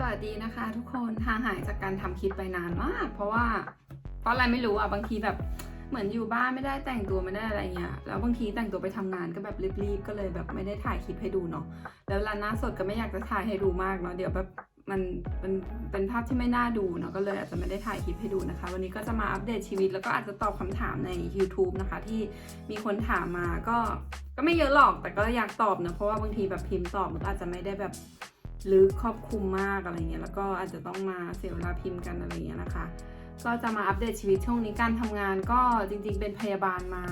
สวัสดีนะคะ ทุกคนห่างหายจากการทำคลิปไปนานมาก เพราะว่าเพราะอะไรไม่รู้อะบางทีแบบเหมือนอยู่บ้านไม่ได้แต่งตัวไม่ได้อะไรเงี้ยแล้วบางทีแต่งตัวไปทำงานก็แบบรีบๆก็เลยแบบไม่ได้ถ่ายคลิปให้ดูเนาะแล้วเวลาหน้าสดก็ไม่อยากจะถ่ายให้ดูมากเนาะเดี๋ยวแบบมันเป็นเป็นภาพที่ไม่น่าดูเนาะก็เลยอาจจะไม่ได้ถ่ายคลิปให้ดูนะคะ วันนี้ก็จะมาอัปเดตชีวิตแล้วก็อาจจะตอบคำถามใน YouTube นะคะ ที่มีคนถามมาก็ก็ไม่เยอะหรอกแต่ก็อยากตอบนะเพราะว่าบางทีแบบพิมพ์ตอบมันก็อาจจะไม่ได้แบบ หรือครอบคลุมมากอะไรเงี้ยแล้วก็อาจจะต้องมาเสียเวลาพิมพ์กันอะไรเงี้ยนะคะ ก็จะมาอัปเดตชีวิตช่วงนี้การทำงานก็จริง ๆ เป็นพยาบาลมา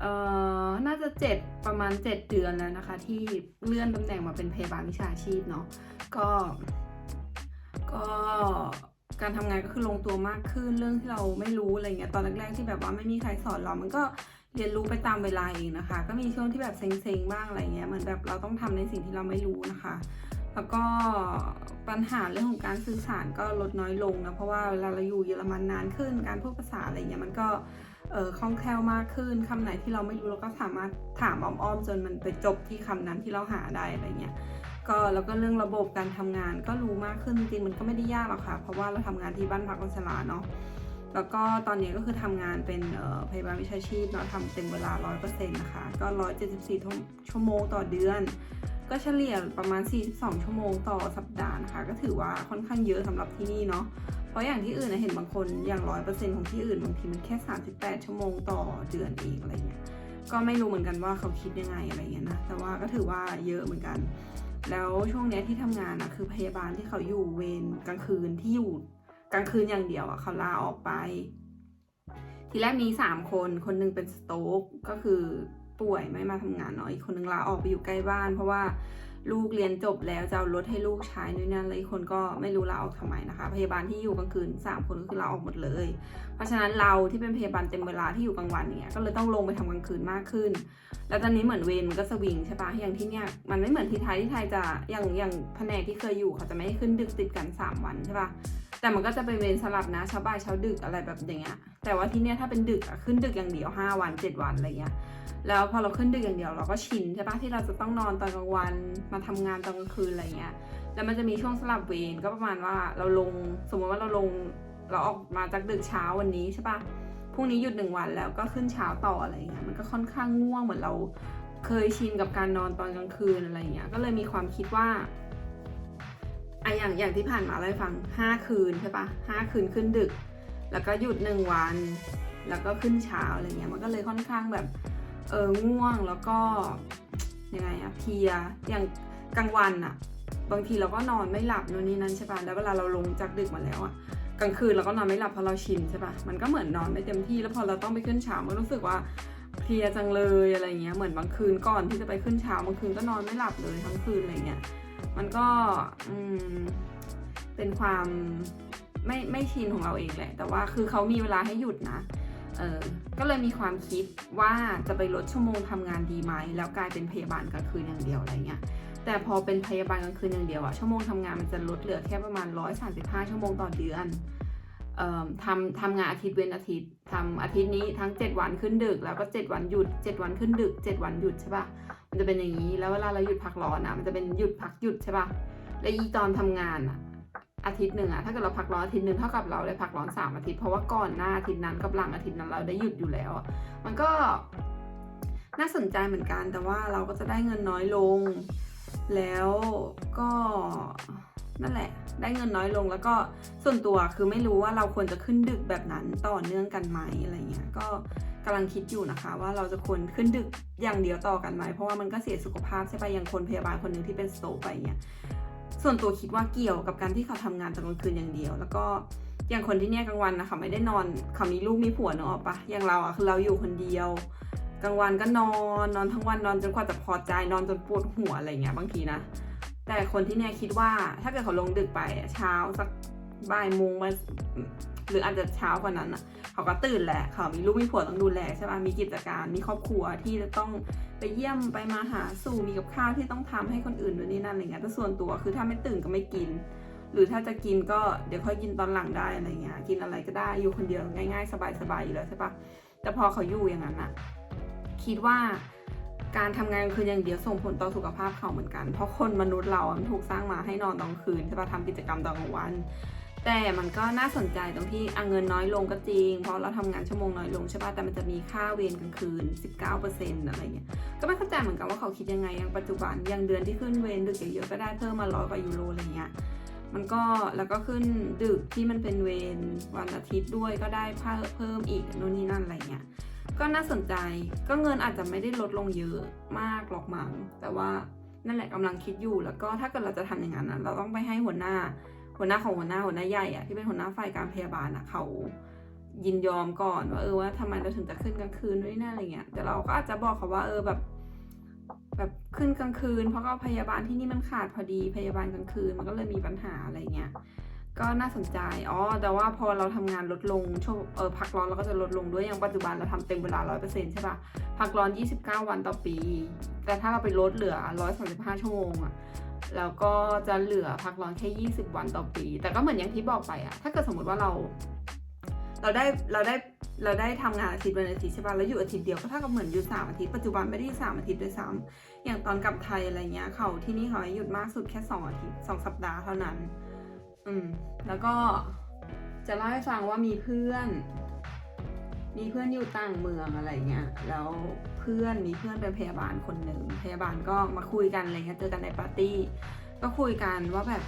เอ่อน่าจะเจ็ดประมาณ 7 เดือนแล้วนะคะ ที่เลื่อนตำแหน่งมาเป็นพยาบาลวิชาชีพเนาะก็ ก็การทำงานก็คือลงตัวมากขึ้นเรื่องที่เราไม่รู้อะไรเงี้ยตอนแรกๆที่แบบว่าไม่มีใครสอนเรา มันก็ เรียนรู้ไปตามเวลาเองนะคะ ก็มีช่วงที่แบบเซ็งๆบ้างอะไรเงี้ยเหมือนแบบเราต้องทำในสิ่งที่เราไม่รู้นะคะ แล้วก็ปัญหาเรื่องของการสื่อสารก็ลดน้อยลงนะเพราะว่าเวลาเราอยู่เยอรมันนานขึ้น การพูดภาษาอะไรเงี้ยมันก็เออคล่องแคล่วมากขึ้นคำไหนที่เราไม่รู้เราก็สามารถถามอ้อมๆจนมันไปจบที่คำนั้นที่เราหาได้อะไรเงี้ยก็แล้วก็เรื่องระบบการทำงานก็รู้มากขึ้นจริงมันก็ไม่ได้ยากหรอกค่ะ เพราะว่าเราทำงานที่บ้านพักคนชราเนาะ แล้วก็ตอนนี้ก็คือทำงานเป็นพยาบาลวิชาชีพเนาะทำเต็มเวลา 100%นะคะ ก็ 174 ชั่วโมงต่อเดือน ก็เฉลี่ยประมาณ 42 ชั่วโมงต่อสัปดาห์นะคะ ก็ถือว่าค่อนข้างเยอะสำหรับที่นี่เนาะ เพราะอย่างที่อื่นนะเห็นบางคนอย่าง 100%ของที่อื่นบางทีมันแค่ 38 ชั่วโมงต่อเดือนเองอะไรเงี้ย ก็ไม่รู้เหมือนกันว่าเขาคิดยังไงอะไรเงี้ยนะ แต่ว่าก็ถือว่าเยอะเหมือนกัน แล้วช่วงนี้ที่ทำงานอะคือพยาบาลที่เขาอยู่เวรกลางคืนที่อยู่ กลางคืนอย่างเดียวอะเขาลาออกไป ทีแรกมีสามคน คนหนึงเป็นสโตรกก็คือป่วยไม่มาทำงานเนาะอีกคนหนึงลาออกไปอยู่ใกล้บ้าน เพราะว่าลูกเรียนจบแล้วจะเอารถให้ลูกใช้นู่นนั่นเลยคนก็ไม่รู้ลาออกทำไมนะคะ พยาบาลที่อยู่กลางคืนสามคนก็คือลาออกหมดเลย เพราะฉะนั้นเราที่เป็นพยาบาลเต็มเวลาที่อยู่กลางวันเนี่ยก็เลยต้องลงไปทำกลางคืนมากขึ้น แล้วตอนนี้เหมือนเวรมันก็สวิงใช่ปะอย่างที่เนี่ยมันไม่เหมือนที่ไทยที่ไทยจะอย่างอย่างแผนกที่เคยอยู่เขาจะไม่ให้ขึ้นดึกติดกัน 3 วันใช่ปะ แต่มันก็จะเป็นเวรสลับนะเช้าบ่ายเช้าดึกอะไรแบบอย่างเงี้ย แต่ว่าที่เนี่ยถ้าเป็นดึกอะขึ้นดึกอย่างเดียว 5 วัน 7 วันอะไรเงี้ย แล้วพอเราขึ้นดึกอย่างเดียวเราก็ชินใช่ปะที่เราจะต้องนอนตอนกลางวันมาทำงานตอนกลางคืนอะไรเงี้ย แล้วมันจะมีช่วงสลับเวรก็ประมาณว่าเราลงสมมติว่าเราลงเราออกมาจากดึกเช้าวันนี้ใช่ปะพรุ่งนี้หยุดหนึ่งวันแล้วก็ขึ้นเช้าต่ออะไรเงี้ยมันก็ค่อนข้างง่วงเหมือนเราเคยชินกับการนอนตอนกลางคืนอะไรเงี้ย ก็เลยมีความคิดว่า อะอย่างอย่างที่ผ่านมาเลยฟังห้าคืนใช่ปะห้าคืนขึ้นดึก แล้วก็หยุดหนึ่งวัน แล้วก็ขึ้นเช้าอะไรเงี้ยมันก็เลยค่อนข้างแบบเออง่วงแล้วก็ยังไงอะเพลียอย่างกลางวันอะบางทีเราก็นอนไม่หลับนู่นนี่นั่นใช่ปะแล้วเวลาเราลงจากดึกมาแล้วอะกลางคืนเราก็นอนไม่หลับเพราะเราชินใช่ปะมันก็เหมือนนอนไม่เต็มที่แล้วพอเราต้องไปขึ้นเช้ามันรู้สึกว่าเพลียจังเลยอะไรเงี้ยเหมือนบางคืนก่อนที่จะไปขึ้นเช้าบางคืนก็นอนไม่หลับเลยทั้งคืนอะไรเงี้ย มันก็อืมเป็นความไม่ไม่ชินของเราเองแหละ แต่ว่าคือเขามีเวลาให้หยุดนะ เออ ก็เลยมีความคิดว่าจะไปลดชั่วโมงทำงานดีไหม แล้วกลายเป็นพยาบาลกลางคืนอย่างเดียวอะไรเงี้ย แต่พอเป็นพยาบาลกลางคืนอย่างเดียวอะชั่วโมงทำงานมันจะลดเหลือแค่ประมาณ 135 ชั่วโมงต่อเดือนเอ่อทำทำงานอาทิตย์เว้นอาทิตย์ทำอาทิตย์นี้ทั้ง 7 วันขึ้นดึก แล้วก็ 7 วันหยุด 7 วันขึ้นดึก 7 วันหยุดใช่ปะ มันจะเป็นอย่างนี้ แล้วเวลาเราหยุดพักร้อนอะมันจะเป็นหยุดพักหยุดใช่ปะและอีตอนทำงานอะอาทิตย์หนึ่งอะถ้าเกิดเราพักร้อนอาทิตย์หนึ่งเท่ากับเราได้พักร้อนสามอาทิตย์ เพราะว่าก่อนหน้าอาทิตย์นั้นกับหลังอาทิตย์นั้นเราได้หยุดอยู่แล้วอะมันก็น่าสนใจเหมือนกัน แต่ว่าเราก็จะได้เงินน้อยลง แล้วก็ นั่นแหละ ได้เงินน้อยลงแล้วก็ส่วนตัวคือไม่รู้ว่าเราควรจะขึ้นดึกแบบนั้นต่อเนื่องกันไหมอะไรเงี้ยก็กำลังคิดอยู่นะคะ ว่าเราจะควรขึ้นดึกอย่างเดียวต่อกันไหมเพราะว่ามันก็เสียสุขภาพใช่ไปอย่างคนพยาบาลคนหนึ่งที่เป็นสโตรกไปเงี้ยส่วนตัวคิดว่าเกี่ยวกับการที่เขาทำงานตอนกลางคืนอย่างเดียว แล้วก็อย่างคนที่เนี่ยกลางวันนะคะไม่ได้นอนเขามีลูกมีผัวเนอะปะอย่างเราอะคือเราอยู่คนเดียวกลางวันก็นอนนอนทั้งวันนอนจนกว่าจะพอใจนอนจนปวดหัวอะไรเงี้ยบางทีนะ แต่คนที่เนี่ยคิดว่าถ้าเกิดเขาลงดึกไปเช้าสักบ่ายโมงมาหรืออาจจะเช้ากว่านั้นอะ เขาก็ตื่นแหละ เขามีลูกมีผัวต้องดูแลใช่ป่ะ มีกิจการ มีครอบครัวที่จะต้องไปเยี่ยมไปมาหาสู่ มีกับข้าวที่ต้องทำให้คนอื่นนู่นนี่นั่นอะไรเงี้ยแต่ส่วนตัวคือถ้าไม่ตื่นก็ไม่กิน หรือถ้าจะกินก็เดี๋ยวค่อยกินตอนหลังได้อะไรเงี้ย กินอะไรก็ได้ อยู่คนเดียวง่ายๆ สบายๆอยู่แล้วใช่ป่ะ แต่พอเขาอยู่อย่างนั้นอะคิดว่า การทำงานกลางคืนอย่างเดียวส่งผลต่อสุขภาพเขาเหมือนกัน เพราะคนมนุษย์เราอะมันถูกสร้างมาให้นอนตอนคืนใช่ปะทำกิจกรรมตอนกลางวัน แต่มันก็น่าสนใจตรงที่อะเงินน้อยลงก็จริง เพราะเราทำงานชั่วโมงน้อยลงใช่ปะแต่มันจะมีค่าเวรกลางคืน 19%อะไรเงี้ย ก็ไม่เข้าใจเหมือนกันว่าเขาคิดยังไงอย่างปัจจุบันอย่างเดือนที่ขึ้นเวรดึกเยอะๆก็ได้เพิ่มมาร้อยกว่ายูโรอะไรเงี้ยมันก็แล้วก็ขึ้นดึกที่มันเป็นเวรวันอาทิตย์ด้วยก็ได้เพิ่มเพิ่มอีกนู่นนี่นั่นอะไรเงี้ย ก็น่าสนใจ ก็เงินอาจจะไม่ได้ลดลงเยอะมากหรอกมั้งแต่ว่านั่นแหละกำลังคิดอยู่ แล้วก็ถ้าเกิดเราจะทำอย่างนั้นนะเราต้องไปให้หัวหน้า หัวหน้าของหัวหน้าหัวหน้าใหญ่อะที่เป็นหัวหน้าฝ่ายการพยาบาลอะเขายินยอมก่อนว่าเออว่าทำไมเราถึงจะขึ้นกลางคืนด้วยนะอะไรเงี้ยแต่เราก็อาจจะบอกเขาว่าเออแบบแบบขึ้นกลางคืน เพราะก็พยาบาลที่นี่มันขาดพอดีพยาบาลกลางคืนมันก็เลยมีปัญหาอะไรเงี้ย ก็น่าสนใจ อ๋อ แต่ว่าพอเราทำงานลดลงช่วงเออพักร้อนเราก็จะลดลงด้วย อย่างปัจจุบันเราทำเต็มเวลา 100%ใช่ปะพักร้อน 29 วันต่อปี แต่ถ้าเราไปลดเหลือ 135 ชั่วโมงอะแล้วก็จะเหลือพักร้อนแค่ 20 วันต่อปี แต่ก็เหมือนอย่างที่บอกไปอะถ้าเกิดสมมติว่าเรา เราได้ เราได้ เราได้ทำงานอาทิตย์วันอาทิตย์ใช่ปะแล้วอยู่อาทิตย์เดียวก็เท่ากับเหมือนหยุดสามอาทิตย์ ปัจจุบันไม่ได้สามอาทิตย์ด้วยซ้ำอย่างตอนกลับไทยอะไรเงี้ยเขาที่นี่เขาให้หยุดมากสุดแค่สองอาทิตย์สองสัปดาห์เท่านั้น อืม แล้วก็จะเล่าให้ฟังว่ามีเพื่อน มีเพื่อนอยู่ต่างเมืองอะไรเงี้ย แล้วเพื่อนมีเพื่อนเป็นพยาบาลคนหนึ่ง พยาบาลก็มาคุยกันอะไรเงี้ย เจอกันในปาร์ตี้ ก็คุยกันว่าแบบ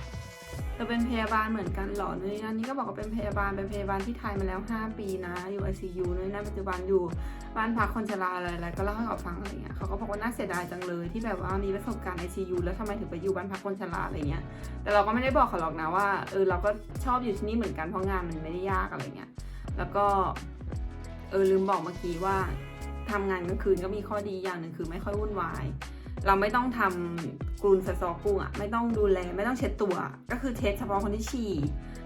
เราเป็นพยาบาลเหมือนกันเหรอนู่นนี่นั่นนี่ก็บอกว่าเป็นพยาบาลเป็นพยาบาลที่ไทยมาแล้ว 5 ปีนะ อยู่ ICU นู่นนี่นั่นปัจจุบันอยู่บ้านพักคนชราอะไรอะไรก็เล่าให้เขาฟังอะไรเงี้ยเขาก็บอกว่าน่าเสียดายจังเลยที่แบบว่ามีประสบการณ์ ICU แล้วทำไมถึงไปอยู่บ้านพักคนชราอะไรเงี้ยแต่เราก็ไม่ได้บอกเขาหรอกนะว่าเออเราก็ชอบอยู่ที่นี่เหมือนกันเพราะงานมันไม่ได้ยากอะไรเงี้ยแล้วก็เออลืมบอกเมื่อกี้ว่าทำงานกลางคืนก็มีข้อดีอย่างหนึ่งคือไม่ค่อยวุ่นวาย เราไม่ต้องทำกรูนสซอกุ้งอะไม่ต้องดูแลไม่ต้องเช็ดตัว ก็คือเช็ดเฉพาะคนที่ฉี่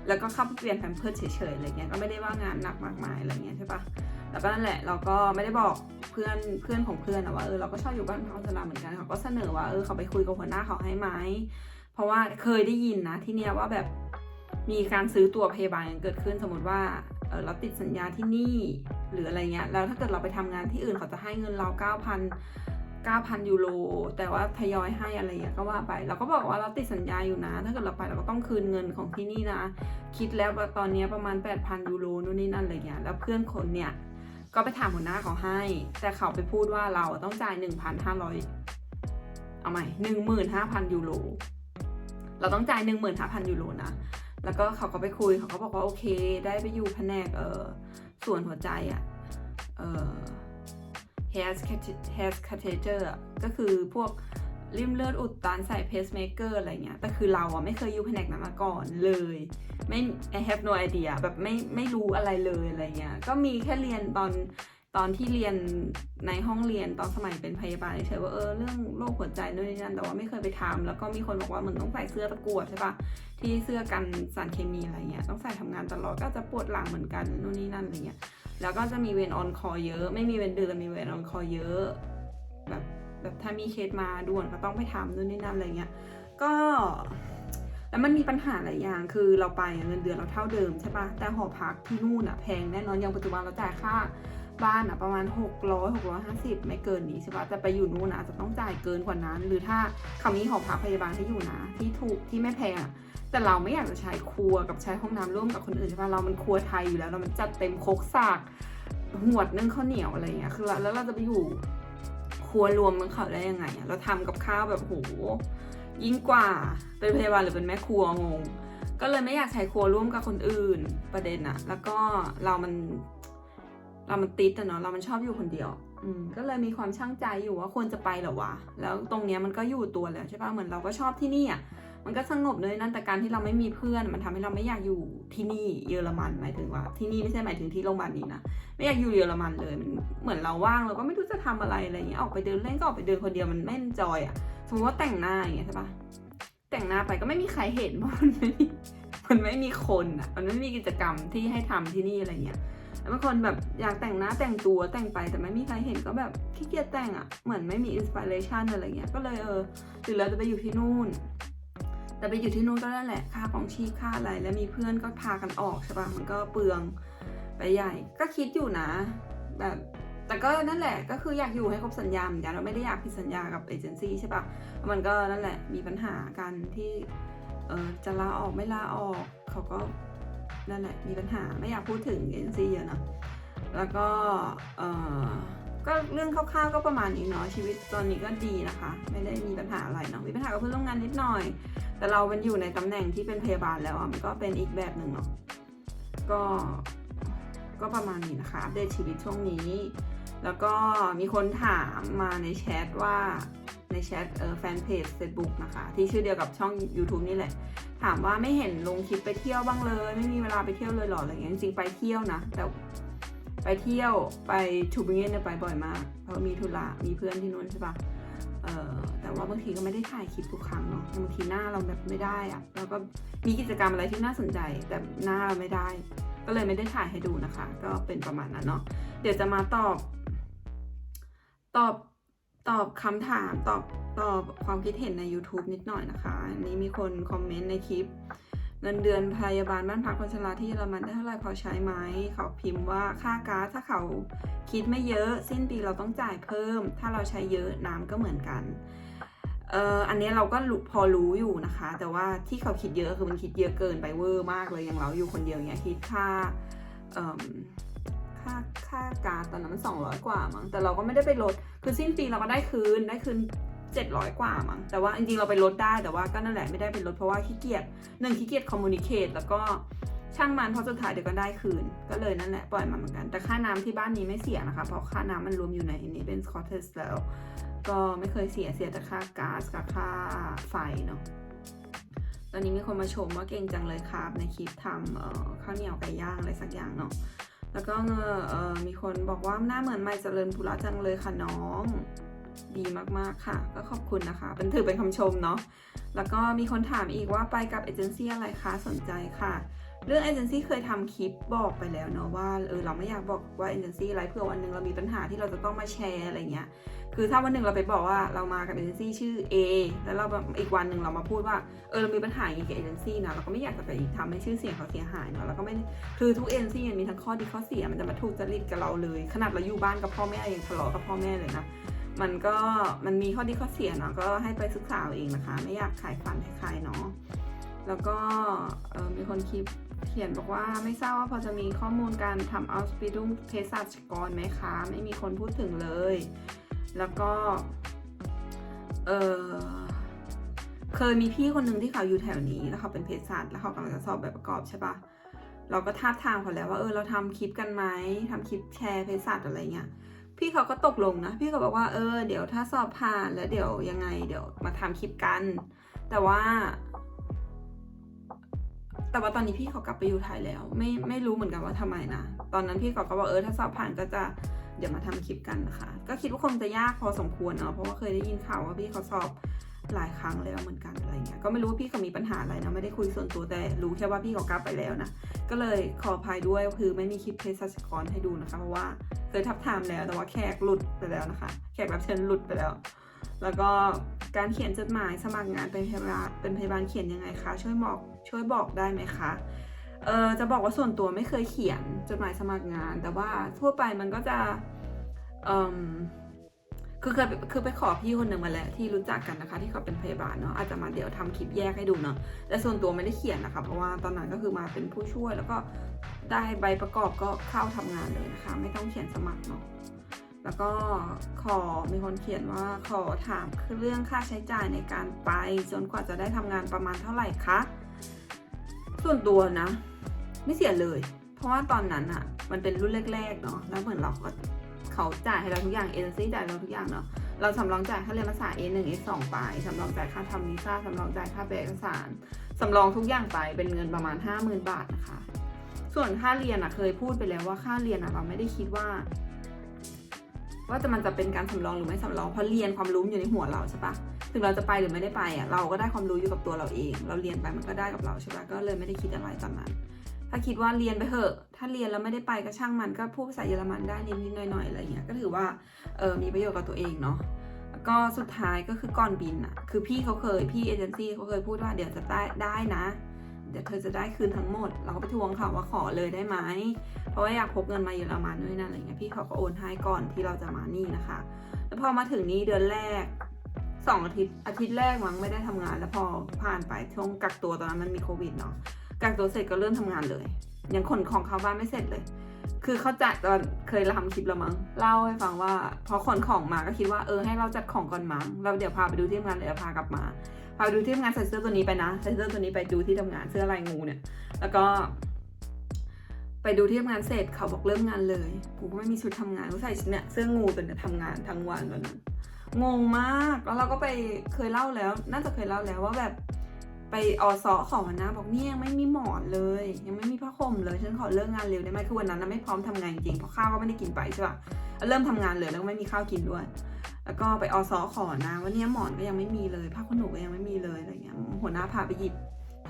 แล้วก็เข้าไปเปลี่ยนแพมเพิร์เฉยๆอะไรเงี้ยก็ไม่ได้ว่างานหนักมากมายอะไรเงี้ยใช่ปะแล้วก็นั่นแหละเราก็ไม่ได้บอกเพื่อนเพื่อนของเพื่อนนะว่าเออเราก็ชอบอยู่บ้านพักสลาเหมือนกันเขาก็เสนอว่าเออเขาไปคุยกับหัวหน้าเขาให้ไหมเพราะว่าเคยได้ยินนะที่เนี้ยว่าแบบมีการซื้อตัวพยาบาลกันเกิดขึ้นสมมติว่าเออเราติดสัญญาที่นี่หรืออะไรเงี้ยแล้วถ้าเกิดเราไปทำงานที่อื่นเขาจะให้เงินเรา9,000 9,000 ยูโร แต่ว่าทยอยให้อะไรเงี้ยก็ว่าไป เราก็บอกว่าเราติดสัญญาอยู่นะ ถ้าเกิดเราไปเราก็ต้องคืนเงินของที่นี่นะ คิดแล้วว่าตอนนี้ประมาณ 8,000 ยูโรนู่นนี่นั่นอะไรเงี้ย แล้วเพื่อนคนเนี่ยก็ไปถามหัวหน้าเขาให้ แต่เขาไปพูดว่าเราต้องจ่าย 1,500 เอาใหม่ 15,000 ยูโร เราต้องจ่าย 15,000 ยูโรนะ แล้วก็เขาก็ไปคุยเขาก็บอกว่าโอเค ได้ไปอยู่แผนกเออส่วนหัวใจอะเออ hair hair catheter ก็คือพวกริมเลือดอุดตันใส่ pacemaker อะไรเงี้ย แต่คือเราอะไม่เคยอยู่แผนกนั้นมาก่อนเลย ไม่ I have no idea แบบไม่ไม่รู้อะไรเลยอะไรเงี้ย ก็มีแค่เรียนตอนตอนที่เรียนในห้องเรียนตอนสมัยเป็นพยาบาลเฉยๆว่าเออเรื่องโรคหัวใจนู่นนี่นั่นแต่ว่าไม่เคยไปทำแล้วก็มีคนบอกว่าเหมือนต้องใส่เสื้อตะกรวดใช่ปะที่เสื้อกันสารเคมีอะไรเงี้ยต้องใส่ทำงานตลอดก็จะปวดหลังเหมือนกันนู่นนี่นั่นอะไรเงี้ย แล้วก็จะมีเวรออนคอเยอะ ไม่มีเวรเดือนมีเวรออนคอเยอะแบบแบบถ้ามีเคสมาด่วนก็ต้องไปทำนู่นนี่นั่นอะไรเงี้ยก็แล้วมันมีปัญหาหลายอย่าง คือเราไปเงินเดือนเราเท่าเดิมใช่ปะแต่หอพักที่นู่นอะแพงแน่นอนอย่างปัจจุบันเราจ่ายค่า บ้านอะประมาณ 600 650 ไม่เกินนี้ใช่ปะแต่ไปอยู่นู่นอะอาจจะต้องจ่ายเกินกว่านั้น หรือถ้าเขามีหอพักพยาบาลที่อยู่นะที่ถูกที่ไม่แพงอะแต่เราไม่อยากจะใช้ครัวกับใช้ห้องน้ำร่วมกับคนอื่นใช่ปะเรามันครัวไทยอยู่แล้วเรามันจัดเต็มโคกสากหวดนึ่งข้าวเหนียวอะไรเงี้ยคือแล้วเราจะไปอยู่ครัวรวมมันเขาได้ยังไงเราทำกับข้าวแบบโหยิ่งกว่าเป็นพยาบาลหรือเป็นแม่ครัวงงก็เลยไม่อยากใช้ครัวร่วมกับคนอื่นประเด็นอะแล้วก็เรามัน เรามันติดอะเนาะเรามันชอบอยู่คนเดียวอืมก็เลยมีความช่างใจอยู่ว่าควรจะไปหรอวะแล้วตรงเนี้ยมันก็อยู่ตัวแล้วใช่ปะเหมือนเราก็ชอบที่นี่อะมันก็สงบเลยนั่นแต่การที่เราไม่มีเพื่อน มันทำให้เราไม่อยากอยู่ที่นี่เยอรมันหมายถึงว่า ที่นี่ไม่ใช่หมายถึงที่โรงพยาบาลนี้นะไม่อยากอยู่เยอรมันเลยมันเหมือนเราว่างเราก็ไม่รู้จะทำอะไรอะไรเงี้ยออกไปเดินเล่นก็ออกไปเดินคนเดียวมันไม่จอยอะสมมติว่าแต่งหน้าอย่างเงี้ยใช่ปะแต่งหน้าไปก็ไม่มีใครเห็นเพราะมันไม่มันไม่มีคนอะมันไม่มีกิจกรรมที่ให้ทำที่นี่อะไรเงี้ย แล้วบางคนแบบอยากแต่งหน้าแต่งตัวแต่งไปแต่ไม่มีใครเห็นก็แบบขี้เกียจแต่งอะเหมือนไม่มีอินสปิเรชันอะไรเงี้ยก็เลยเออหรือเราจะไปอยู่ที่นู่นแต่ไปอยู่ที่นู่นก็นั่นแหละค่าของชีพค่าอะไร แล้วมีเพื่อนก็พากันออกใช่ปะมันก็เปลืองไปใหญ่ ก็คิดอยู่นะแบบแต่ก็นั่นแหละก็คืออยากอยู่ให้ครบสัญญาเหมือนกันเราไม่ได้อยากผิดสัญญากับเอเจนซี่ใช่ปะมันก็นั่นแหละมีปัญหากันที่เออจะลาออกไม่ลาออก เขาก็ นั่นแหละมีปัญหาไม่อยากพูดถึงเอเจนซีเยอะนะแล้วก็เออก็เรื่องคร่าวๆก็ประมาณนี้เนาะชีวิตตอนนี้ก็ดีนะคะ ไม่ได้มีปัญหาอะไรเนาะมีปัญหากับเพื่อนร่วมงานนิดหน่อย แต่เราเป็นอยู่ในตำแหน่งที่เป็นพยาบาลแล้วอะมันก็เป็นอีกแบบหนึ่งเนาะก็ก็ประมาณนี้นะคะอัปเดตชีวิตช่วงนี้ แล้วก็มีคนถามมาในแชทว่าในแชทเออแฟนเพจ Facebook นะคะ ที่ชื่อเดียวกับช่อง YouTube นี่แหละ ถามว่าไม่เห็นลงคลิปไปเที่ยวบ้างเลย ไม่มีเวลาไปเที่ยวเลยหรออะไรเงี้ยจริงๆไปเที่ยวนะแต่ไปเที่ยวไปทูบิงนเนี่ยไปบ่อยมากเพราะมีธุระมีเพื่อนที่นู่นใช่ปะเออแต่ว่าบางทีก็ไม่ได้ถ่ายคลิปทุกครั้งเนาะบางทีหน้าเราแบบไม่ได้อะแล้วก็มีกิจกรรมอะไรที่น่าสนใจ แต่หน้าเราไม่ได้ ก็เลยไม่ได้ถ่ายให้ดูนะคะ ก็เป็นประมาณนั้นเนาะเดี๋ยวจะมาตอบ ตอบ ตอบคำถามตอบตอบความคิดเห็นใน YouTube นิดหน่อยนะคะ อันนี้มีคนคอมเมนต์ในคลิป เงินเดือนพยาบาลบ้านพักคนชราที่เยอรมันได้เท่าไหร่พอใช้ไหมเขาพิมพ์ว่าค่าก๊าซถ้าเขาคิดไม่เยอะ สิ้นปีเราต้องจ่ายเพิ่ม ถ้าเราใช้เยอะน้ำก็เหมือนกันเอ่ออันนี้เราก็พอรู้อยู่นะคะ แต่ว่าที่เขาคิดเยอะคือมันคิดเยอะเกินไปเวอร์มากเลยอย่างเราอยู่คนเดียวเนี่ยคิดค่าเอ่ม ค่าค่าการตอนนั้นมันสองร้อยกว่ามั้งแต่เราก็ไม่ได้ไปลดคือสิ้นปีเราก็ได้คืนได้คืนเจ็ดร้อยกว่ามั้งแต่ว่าจริงๆเราไปลดได้แต่ว่าก็นั่นแหละไม่ได้ไปลดเพราะว่าขี้เกียจหนึ่งขี้เกียจคอมมูนิเคตแล้วก็ช่างมันเพราะสุดท้ายเดี๋ยวก็ได้คืน ก็เลยนั่นแหละปล่อยมาเหมือนกัน แต่ค่าน้ำที่บ้านนี้ไม่เสียนะคะ เพราะค่าน้ำมันรวมอยู่ในนี้เป็นสกอตเทสแล้ว ก็ไม่เคยเสียเสียแต่ค่าก๊าซกับค่าไฟเนาะตอนนี้มีคนมาชมว่าเก่งจังเลยครับในคลิปทำข้าวเหนียวไก่ย่างอะไรสักอย่างเนาะ แล้วก็เออมีคนบอกว่าหน้าเหมือนไม่เจริญปุระจังเลยค่ะน้อง ดีมากๆค่ะ ก็ขอบคุณนะคะ เป็นถือเป็นคำชมเนาะแล้วก็มีคนถามอีกว่าไปกับเอเจนซี่อะไรคะสนใจค่ะ เรื่องเอเจนซี่เคยทำคลิปบอกไปแล้วเนาะว่าเออเราไม่อยากบอกว่าเอเจนซี่อะไรเพื่อวันหนึ่งเรามีปัญหาที่เราจะต้องมาแชร์อะไรเงี้ยคือถ้าวันหนึ่งเราไปบอกว่าเรามากับเอเจนซี่ชื่อ A แล้วเราอีกวันหนึ่งเรามาพูดว่าเออเรามีปัญหาอย่างนี้กับเอเจนซี่นะเราก็ไม่อยากจะไปทำให้ชื่อเสียงเขาเสียหายเนาะแล้วก็ไม่คือทุกเอเจนซี่มันมีทั้งข้อดีข้อเสียมันจะมาถูกจริตกับเราเลย ขนาดเราอยู่บ้านกับพ่อแม่ยังทะเลาะกับพ่อแม่เลยนะมันก็มันมีข้อดีข้อเสียเนาะก็ให้ไปศึกษาเอาเองนะคะ ไม่อยากขายฝันให้ใครเนาะแล้วก็มีคนคลิป เขียนบอกว่าไม่ทราบว่าพอจะมีข้อมูลการทำอัลสปิดุมเภสัชกรไหมคะ ไม่มีคนพูดถึงเลย แล้วก็ เออเคยมีพี่คนหนึ่งที่เขาอยู่แถวนี้ แล้วเขาเป็นเภสัชแล้วเขากำลังจะสอบแบบประกอบใช่ปะเราก็ทาบทางเขาแล้วว่าเออเราทำคลิปกันไหมทำคลิปแชร์เภสัชอะไรเงี้ยพี่เขาก็ตกลงนะ พี่ก็บอกว่าเออเดี๋ยวถ้าสอบผ่านแล้วเดี๋ยวยังไงเดี๋ยวมาทำคลิปกัน แต่ว่า แต่ว่าตอนนี้พี่เขากลับไปอยู่ไทยแล้ว ไม่ไม่รู้เหมือนกันว่าทำไมนะ ตอนนั้นพี่เขาก็บอกเออถ้าสอบผ่านก็จะเดี๋ยวมาทำคลิปกันนะคะ ก็คิดว่าคงจะยากพอสมควรเนาะเพราะว่าเคยได้ยินข่าวว่าพี่เขาสอบหลายครั้งแล้วเหมือนกันอะไรเงี้ย ก็ไม่รู้ว่าพี่เขามีปัญหาอะไรนะ ไม่ได้คุยส่วนตัวแต่รู้แค่ว่าพี่เขากลับไปแล้วนะ ก็เลยขออภัยด้วยคือไม่มีคลิปเภสัชกรให้ดูนะคะ เพราะว่าเคยทับทามแล้วแต่ว่าแขกหลุดไปแล้วนะคะ แขกรับเชิญหลุดไปแล้ว แล้วก็การเขียนจดหมายสมัครงานเป็นพยาบาลเป็นพยาบาลเขียนยังไงคะ ช่วยบอกช่วยบอกได้ไหมคะเออจะบอกว่าส่วนตัวไม่เคยเขียนจดหมายสมัครงาน แต่ว่าทั่วไปมันก็จะเอมคือเคยคือไปขอพี่คนหนึ่งมาแล้วที่รู้จักกันนะคะ ที่เขาเป็นพยาบาลเนาะอาจจะมาเดี๋ยวทำคลิปแยกให้ดูเนาะแต่ส่วนตัวไม่ได้เขียนนะคะ เพราะว่าตอนนั้นก็คือมาเป็นผู้ช่วยแล้วก็ได้ใบประกอบก็เข้าทำงานเลยนะคะ ไม่ต้องเขียนสมัครเนาะ แล้วก็ขอมีคนเขียนว่าขอถามคือเรื่องค่าใช้จ่ายในการไป จนกว่าจะได้ทำงานประมาณเท่าไหร่คะ ส่วนตัวนะ ไม่เสียเลย เพราะว่าตอนนั้นอะมันเป็นรุ่นแรกๆเนาะแล้วเหมือนเราก็เขาจ่ายให้เราทุกอย่างเอเจนซี่จ่ายเราทุกอย่างเนาะเราสำรองจ่ายค่าเรียนภาษา A1 A2 ไปสำรองจ่ายค่าทำวีซ่าสำรองจ่ายค่าแปลเอกสารสำรองทุกอย่างไปเป็นเงินประมาณ 50,000 บาทนะคะ ส่วนค่าเรียนอะเคยพูดไปแล้วว่าค่าเรียนอะเราไม่ได้คิดว่า ว่าจะมันจะเป็นการสำรองหรือไม่สำรองเพราะเรียนความรู้อยู่ในหัวเราใช่ปะถึงเราจะไปหรือไม่ได้ไปอะเราก็ได้ความรู้อยู่กับตัวเราเอง เราเรียนไปมันก็ได้กับเราใช่ปะก็เลยไม่ได้คิดอะไรตอนนั้น ถ้าคิดว่าเรียนไปเถอะ ถ้าเรียนแล้วไม่ได้ไปก็ช่างมันก็พูดภาษาเยอรมันได้นิดๆหน่อยๆอะไรเงี้ยก็ถือว่าเออมีประโยชน์กับตัวเองเนาะก็สุดท้ายก็คือก่อนบินอะคือพี่เขาเคยพี่เอเจนซี่เขาเคยพูดว่าเดี๋ยวจะได้ได้นะ เดี๋ยวเธอจะได้คืนทั้งหมด เราก็ไปทวงเขาว่าขอเลยได้ไหม เพราะว่าอยากพกเงินมาเยอรมันด้วยนะอะไรเงี้ยพี่เขาก็โอนให้ก่อนที่เราจะมานี่นะคะ แล้วพอมาถึงนี่เดือนแรกสองอาทิตย์อาทิตย์แรกมั้งไม่ได้ทำงาน แล้วพอผ่านไปช่วงกักตัวตอนนั้นมันมีโควิดเนาะกักตัวเสร็จก็เริ่มทำงานเลย ยังขนของเข้าบ้านไม่เสร็จเลย คือเขาจัดตอนเคยทำคลิปแล้วมั้งเล่าให้ฟังว่าพอขนของมาก็คิดว่าเออให้เราจัดของก่อนมั้งเราเดี๋ยวพาไปดูที่ทำงานเดี๋ยวพากลับมา พาไปดูที่ทำงานใส่เสื้อตัวนี้ไปนะใส่เสื้อตัวนี้ไปดูที่ทำงานเสื้อลายงูเนี่ย แล้วก็ ไปดูที่ทำงานเสร็จเขาบอกเริ่มงานเลย กูก็ไม่มีชุดทำงานกูใส่เนี่ยเสื้องูตัวเนี้ยทำงานทั้งวันวันนั้นงงมากแล้วเราก็ไปเคยเล่าแล้ว น่าจะเคยเล่าแล้วว่าแบบ ไปอสอขอนะ บอกเนี่ยยังไม่มีหมอนเลย ยังไม่มีผ้าห่มเลยฉันขอเลิกงานเร็วได้ไหมคือวันนั้นนะไม่พร้อมทำงานจริงเพราะข้าวก็ไม่ได้กินไปใช่ปะเริ่มทำงานเลยแล้วก็ไม่มีข้าวกินด้วย แล้วก็ไปอสอขอนะว่าเนี่ยหมอนก็ยังไม่มีเลยผ้าขนหนูก็ยังไม่มีเลยอะไรเงี้ยหัวหน้าพาไปหยิบ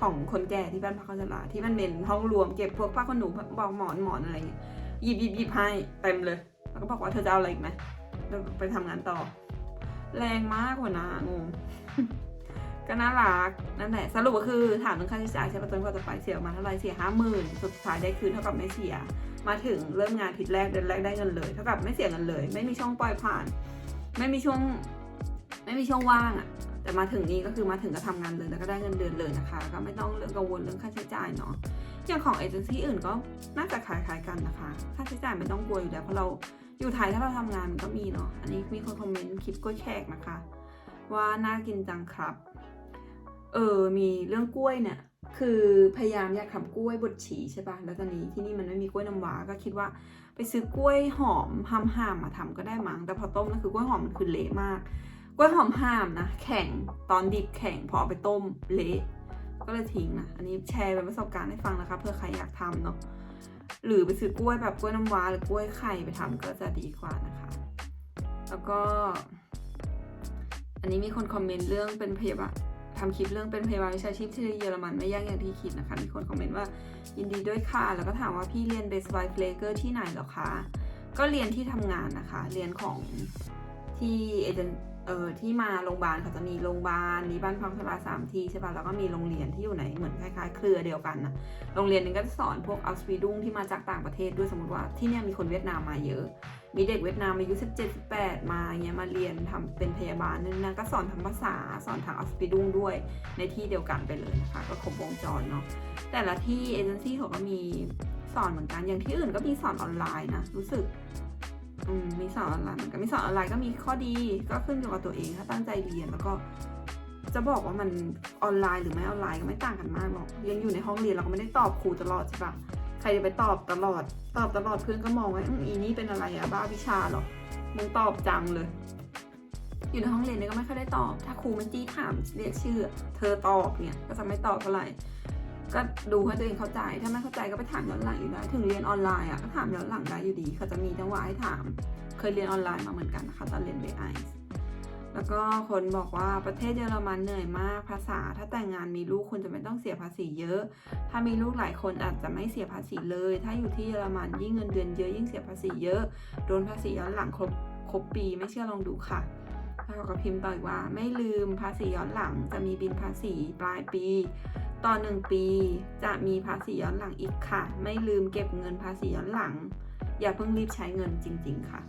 ของคนแก่ที่บ้านพักคนชราที่มันเป็นห้องรวมเก็บพวกผ้าขนหนูบอกหมอนหมอนอะไรเงี้ยหยิบหยิบหยิบให้เต็มเลย แล้วก็บอกว่าเธอจะเอาอะไรอีกไหมไปทำงานต่อ แรงมากหัวหน้างง ก็น่ารักนั่นแหละสรุปก็คือถามถึงค่าใช้จ่ายใช่ปะจนกว่าจะไปเสียออกมาเท่าไหร่เสียห้าหมื่นสุดท้ายได้คืนเท่ากับไม่เสีย มาถึงเริ่มงานอาทิตย์แรกเดือนแรกได้เงินเลยเท่ากับไม่เสียเงินเลย ไม่มีช่องปล่อยผ่าน ไม่มีช่วงไม่มีช่องว่างอะแต่มาถึงนี้ก็คือมาถึงก็ทำงานเลยแล้วก็ได้เงินเดือนเลยนะคะ ก็ไม่ต้องเรื่องกังวลเรื่องค่าใช้จ่ายเนาะอย่างของเอเจนซี่อื่นก็น่าจะคล้ายๆกันนะคะ ค่าใช้จ่ายไม่ต้องกลัวอยู่แล้วเพราะเราอยู่ไทยถ้าเราทำงานมันก็มีเนาะอันนี้มีคนคอมเมนต์คลิปกล้วยแขกนะคะ ว่าน่ากินจังครับ เออ มีเรื่องกล้วยเนี่ย คือพยายามอยากทำกล้วยบดฉีใช่ปะแล้วตอนนี้ที่นี่มันไม่มีกล้วยน้ำว้าก็คิดว่าไปซื้อกล้วยหอมห้ามห้ามมาทำก็ได้มั้ง แต่พอต้มแล้วคือกล้วยหอมมันคือเละมาก กล้วยหอมห้ามนะ แข็ง ตอนดิบแข็ง พอเอาไปต้มเละ ก็เลยทิ้งนะ อันนี้แชร์เป็นประสบการณ์ให้ฟังนะคะเพื่อใครอยากทำเนาะ หรือไปซื้อกล้วยแบบกล้วยน้ำว้าหรือกล้วยไข่ไปทำก็จะดีกว่านะคะ แล้วก็ อันนี้มีคนคอมเมนต์เรื่องเป็นพยาบาล ทำคลิปเรื่องเป็นพยาบาลวิชาชีพที่เยอรมันไม่ยากอย่างที่คิดนะคะ มีคนคอมเมนต์ว่ายินดีด้วยค่ะ แล้วก็ถามว่าพี่เรียน Best Wife Flaker ที่ไหนหรอคะ ก็เรียนที่ทำงานนะคะ เรียนของที่เอเจนเอ่อที่มาโรงพยาบาลเขาจะมีโรงพยาบาลมีบ้านพักชราสามที่ใช่ปะแล้วก็มีโรงเรียนที่อยู่ในเหมือนคล้ายๆ เครือเดียวกันนะโรงเรียนนึงก็จะสอนพวกอัลสปีดุงที่มาจากต่างประเทศด้วยสมมติว่าที่เนี่ยมีคนเวียดนามมาเยอะ มีเด็กเวียดนามอายุ 17 18 มาเงี้ยมาเรียนทำเป็นพยาบาลนั่นนะก็สอนทั้งภาษาสอนทางอัลสปีดุงด้วยในที่เดียวกันไปเลยนะคะ ก็ครบวงจรเนาะแต่ละที่เอเจนซี่เขาก็มีสอนเหมือนกันอย่างที่อื่นก็มีสอนออนไลน์นะรู้สึกมมีสอนออนไลน์เหมือนกันมีสอนออนไลน์ก็มีข้อดีก็ขึ้นอยู่กับตัวเองถ้าตั้งใจเรียนแล้วก็จะบอกว่ามันออนไลน์หรือไม่ออนไลน์ก็ไม่ต่างกันมากหรอกยังอยู่ในห้องเรียนเราก็ไม่ได้ตอบครูตลอดใช่ปะ ครจะไปตอบตลอด ตอบตลอดเพื่อนก็มองว่าอืมอีนี่เป็นอะไรอะบ้าวิชาหรอมึงตอบจังเลย อยู่ในห้องเรียนเนี่ยก็ไม่ค่อยได้ตอบ ถ้าครูมันจี้ถามเรียกชื่อ เธอตอบเนี่ยก็จะไม่ตอบเท่าไหร่ก็ดูให้ตัวเองเข้าใจ ถ้าไม่เข้าใจก็ไปถามย้อนหลังอยู่ได้ ถึงเรียนออนไลน์อะก็ถามย้อนหลังได้อยู่ดีเขาจะมีจังหวะให้ถาม เคยเรียนออนไลน์มาเหมือนกันนะคะตอนเรียนเบไอ แล้วก็คนบอกว่าประเทศเยอรมันเหนื่อยมากภาษา ถ้าแต่งงานมีลูกคุณจะไม่ต้องเสียภาษีเยอะ ถ้ามีลูกหลายคนอาจจะไม่เสียภาษีเลย ถ้าอยู่ที่เยอรมันยิ่งเงินเดือนเยอะยิ่งเสียภาษีเยอะ โดนภาษีย้อนหลังครบครบปีไม่เชื่อลองดูค่ะแล้วก็พิมพ์ต่ออีกว่าไม่ลืมภาษีย้อนหลังจะมีบินภาษีปลายปี ต่อหนึ่งปีจะมีภาษีย้อนหลังอีกค่ะ ไม่ลืมเก็บเงินภาษีย้อนหลัง อย่าเพิ่งรีบใช้เงินจริง ๆ ค่ะ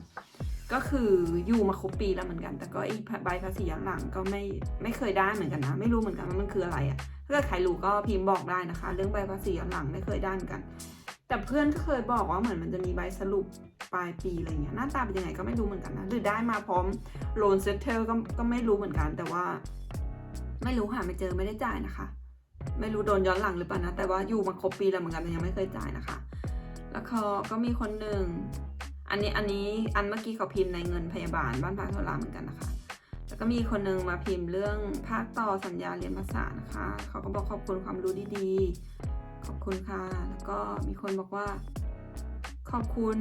ก็คืออยู่มาครบปีแล้วเหมือนกัน แต่ก็อีกใบภาษีย้อนหลังก็ไม่ไม่เคยได้เหมือนกันนะ ไม่รู้เหมือนกันว่ามันคืออะไรอะ่ะถ้าเกิดใครรู้ก็พิมพ์บอกได้นะคะ เรื่องใบภาษีย้อนหลังไม่เคยได้เหมือนกัน แต่เพื่อนก็เคยบอกว่าเหมือนมันจะมีใบสรุปปลายปีอะไรเงี้ยหน้าตาเป็นยังไงก็ไม่รู้เหมือนกันนะหรือได้มาพร้อมโลนเซตเทลก็ก็ไม่รู้เหมือนกัน แต่ว่า ไม่รู้หาไม่เจอไม่ได้จ่ายนะคะ ไม่รู้โดนย้อนหลังหรือเปล่านะแต่ว่าอยู่มาครบปีแล้วเหมือนกันแต่ยังไม่เคยจ่ายนะคะ แล้วเขาก็มีคนหนึ่ง อันนี้อันนี้อันเมื่อกี้เขาพิมพ์ในเงินพยาบาลบ้านพักโทราเหมือนกันนะคะ แล้วก็มีคนหนึ่งมาพิมพ์เรื่องภาคต่อสัญญาเรียนภาษานะคะ เขาก็บอกขอบคุณความรู้ดีๆ ขอบคุณค่ะ แล้วก็มีคนบอกว่า ขอบคุณ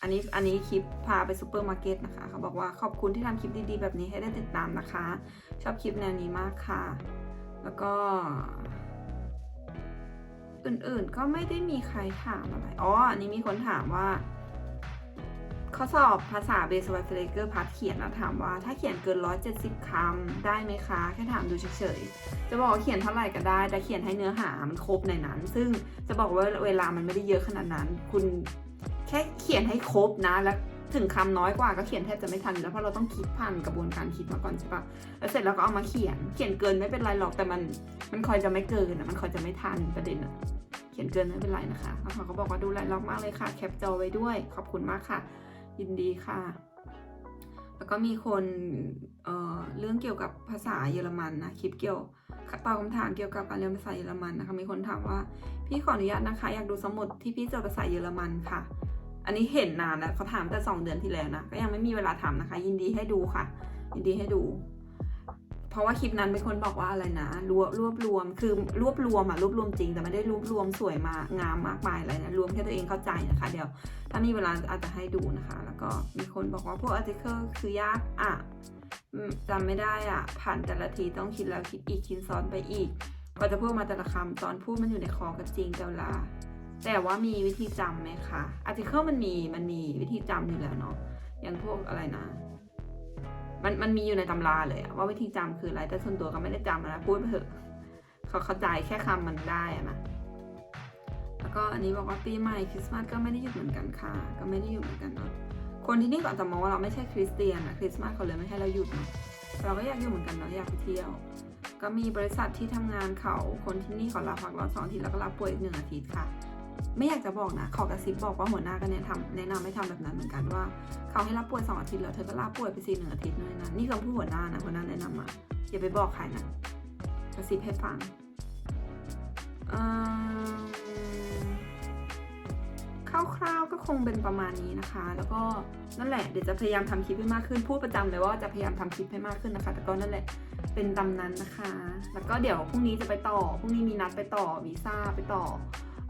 อันนี้อันนี้คลิปพาไปซูเปอร์มาร์เก็ตนะคะ เขาบอกว่าขอบคุณที่ทำคลิปดีๆ แบบนี้ให้ได้ติดตามนะคะ ชอบคลิปแนวนี้มากค่ะ แล้วก็อื่นๆก็ไม่ได้มีใครถามอะไร อ๋อ อันนี้มีคนถามว่า ข้อสอบภาษาเบสไวเฟลเกอร์พาร์ทเขียนนะถามว่าถ้าเขียนเกิน 170คำได้ไหมคะ แค่ถามดูเฉยๆ จะบอกว่าเขียนเท่าไหร่ก็ได้ แต่เขียนให้เนื้อหามันครบในนั้น ซึ่งจะบอกว่าเวลามันไม่ได้เยอะขนาดนั้น คุณแค่เขียนให้ครบนะ แล้วถึงคำน้อยกว่าก็เขียนแทบจะไม่ทันแล้วเพราะเราต้องคิดผ่านกระบวนการคิดมาก่อนใช่ปะแล้วเสร็จแล้วก็เอามาเขียน เขียนเกินไม่เป็นไรหรอกแต่มันมันคอยจะไม่เกินอะมันคอยจะไม่ทันประเด็นอะเขียนเกินไม่เป็นไรนะคะแล้วเขาก็บอกว่าดูไลน์ล็อกมากเลยค่ะ แคปจอไว้ด้วย ขอบคุณมากค่ะ ยินดีค่ะ แล้วก็มีคนเอ่อเรื่องเกี่ยวกับภาษาเยอรมันนะคลิปเกี่ยวตอบคำถามเกี่ยวกับการเรียนภาษาเยอรมันนะคะมีคนถามว่าพี่ขออนุญาตนะคะ อยากดูสมุดที่พี่เจอภาษาเยอรมันค่ะ อันนี้เห็นนานแล้วเขาถามแต่สองเดือนที่แล้วนะก็ยังไม่มีเวลาทำนะคะ ยินดีให้ดูค่ะ ยินดีให้ดู เพราะว่าคลิปนั้นเป็นคนบอกว่าอะไรนะรวบรวบรวมคือรวบรวมอะรวบรวมจริงแต่ไม่ได้รวบรวมสวยมางามมากมายอะไรนะรวมแค่ตัวเองเข้าใจนะคะ เดี๋ยวถ้ามีเวลาอาจจะให้ดูนะคะ แล้วก็มีคนบอกว่าพวก article คือยากอะจำไม่ได้อะผ่านแต่ละทีต้องคิดแล้วคิดอีกคิดซ้อนไปอีกกว่าจะพูดมาแต่ละคำตอนพูดมันอยู่ในคอก็จริงแต่เวลาแต่ว่ามีวิธีจำไหมคะ article มันมีมันมีวิธีจำอยู่แล้วเนาะอย่างพวกอะไรนะ มันมันมีอยู่ในตำราเลยว่าวิธีจำคืออะไรแต่ส่วนตัวก็ไม่ได้จำอะนะพูดไปเถอะเขาเข้าใจแค่คำมันได้อะนะแล้วก็อันนี้บอกว่าปีใหม่คริสต์มาสก็ไม่ได้หยุดเหมือนกันค่ะ ก็ไม่ได้หยุดเหมือนกันเนาะคนที่นี่ก็อาจจะมองว่าเราไม่ใช่คริสเตียนอะคริสต์มาสเขาเลยไม่ให้เราหยุดเนาะเราก็อยากอยู่เหมือนกันเนาะอยากไปเที่ยว ก็มีบริษัทที่ทำงานเขาคนที่นี่เขาลาพักร้อนสองอาทิตย์แล้วก็ลาป่วยอีกหนึ่งอาทิตย์ค่ะ ไม่อยากจะบอกนะขอกระซิบบอกว่าหัวหน้าก็แนะนำแนะนำให้ทำแบบนั้นเหมือนกันว่า เขาให้ลาป่วยสองอาทิตย์แล้วเธอก็ลาป่วยไปสี่หนึ่งอาทิตย์นั่นนะนี่คำพูดหัวหน้านะหัวหน้าแนะนำมาอย่าไปบอกใครนะกระซิบให้ฟังคร่าวๆก็คงเป็นประมาณนี้นะคะ แล้วก็นั่นแหละเดี๋ยวจะพยายามทำคลิปให้มากขึ้นพูดประจำเลยว่าจะพยายามทำคลิปให้มากขึ้นนะคะ แต่ก็นั่นแหละเป็นตำนั้นนะคะ แล้วก็เดี๋ยวพรุ่งนี้จะไปต่อพรุ่งนี้มีนัดไปต่อวีซ่าไปต่อ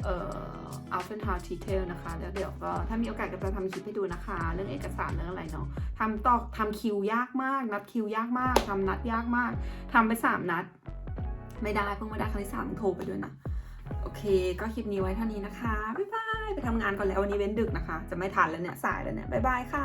เอ่อ a l p h e n t o w n Detail นะคะ แล้วเดี๋ยวก็ถ้ามีโอกาสก็จะทำคลิปให้ดูนะคะ เรื่องเอกสารเรื่องอะไรเนาะทำต่อทำคิวยากมาก นัดคิวยากมากทำนัดยากมากทำไปสามนัด ไม่ได้เพิ่งไม่ได้ครั้งที่สามโทรไปด้วยนะ โอเค ก็คลิปนี้ไว้เท่านี้นะคะ บ๊ายบาย ไปทำงานก่อนแล้ววันนี้เว้นดึกนะคะ จะไม่ทันแล้วเนี่ย สายแล้วเนี่ย บ๊ายบายค่ะ